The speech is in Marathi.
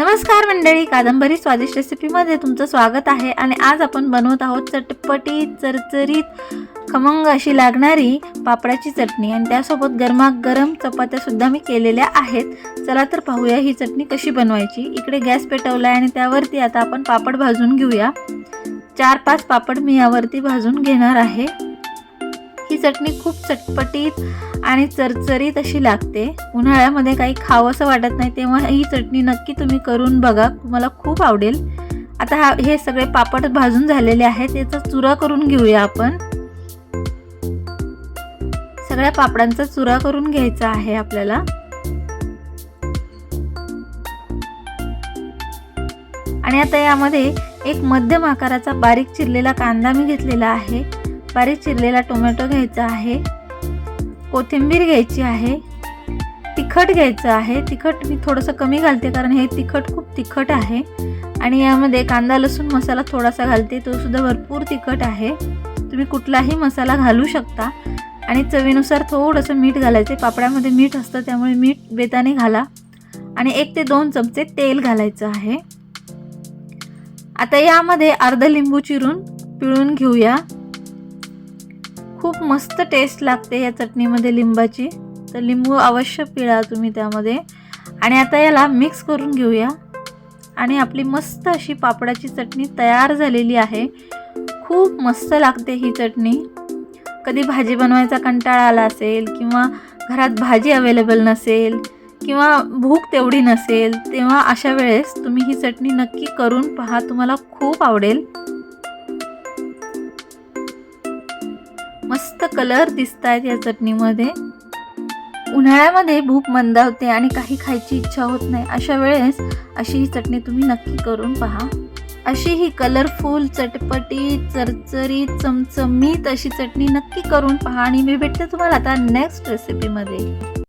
नमस्कार मंडळी कादंबरी स्वादिष्ट रेसिपीमध्ये तुमचं स्वागत आहे आणि आज आपण बनवत आहोत चटपटीत चरचरीत खमंग अशी लागणारी पापडाची चटणी आणि त्यासोबत गरमागरम चपात्यासुद्धा मी केलेल्या आहेत. चला तर पाहूया ही चटणी कशी बनवायची. इकडे गॅस पेटवला आहे आणि त्यावरती आता आपण पापड भाजून घेऊया. चार पाच पापड मी यावरती भाजून घेणार आहे. चटणी खूप चटपटीत आणि चरचरीत अशी लागते. उन्हाळ्यामध्ये काही खावंसं वाटत नाही तेव्हा ही चटणी नक्की तुम्ही करून बघा तुम्हाला खूप आवडेल. आता हा हे सगळे पापड भाजून झालेले आहेत याचा चुरा करून घेऊया आपण. सगळ्या पापडांचा चुरा करून घ्यायचा आहे आपल्याला. आणि आता यामध्ये एक मध्यम आकाराचा बारीक चिरलेला कांदा मी घेतलेला आहे. बारीक चिरलेला टोमॅटो घ्यायचा आहे. कोथिंबीर घ्यायची आहे. तिखट घ्यायचं आहे. तिखट मी थोडंसं कमी घालते कारण हे तिखट खूप तिखट आहे. आणि यामध्ये कांदा लसूण मसाला थोडासा घालते. तो सुद्धा भरपूर तिखट आहे. तुम्ही कुठलाही मसाला घालू शकता. आणि चवीनुसार थोडंसं मीठ घालायचं. पापड्यामध्ये मीठ असतं त्यामुळे मीठ बेताने घाला. आणि एक ते दोन चमचे तेल घालायचं आहे. आता यामध्ये अर्ध लिंबू चिरून पिळून घेऊया. खूप मस्त टेस्ट लागते या चटणीमध्ये लिंबाची. तर लिंबू अवश्य पिळा तुम्ही त्यामध्ये. आणि आता याला मिक्स करून घेऊया. आणि आपली मस्त अशी पापडाची चटणी तयार झालेली आहे. खूप मस्त लागते ही चटणी. कधी भाजी बनवायचा कंटाळा आला असेल किंवा घरात भाजी अवेलेबल नसेल किंवा भूक तेवढी नसेल तेव्हा अशा वेळेस तुम्ही ही चटणी नक्की करून पहा. तुम्हाला खूप आवडेल. मस्त कलर दिसत आहेत या चटणीमध्ये. उन्हाळ्यामध्ये भूक मंदावते आणि काही खायची इच्छा होत नाही. अशा वेळेस अशी ही चटणी तुम्ही नक्की करून पहा. अशी ही कलरफुल चटपटीत चरचरीत चमचमीत अशी चटणी नक्की करून पहा आणि मी भेटते तुम्हाला आता नेक्स्ट रेसिपीमध्ये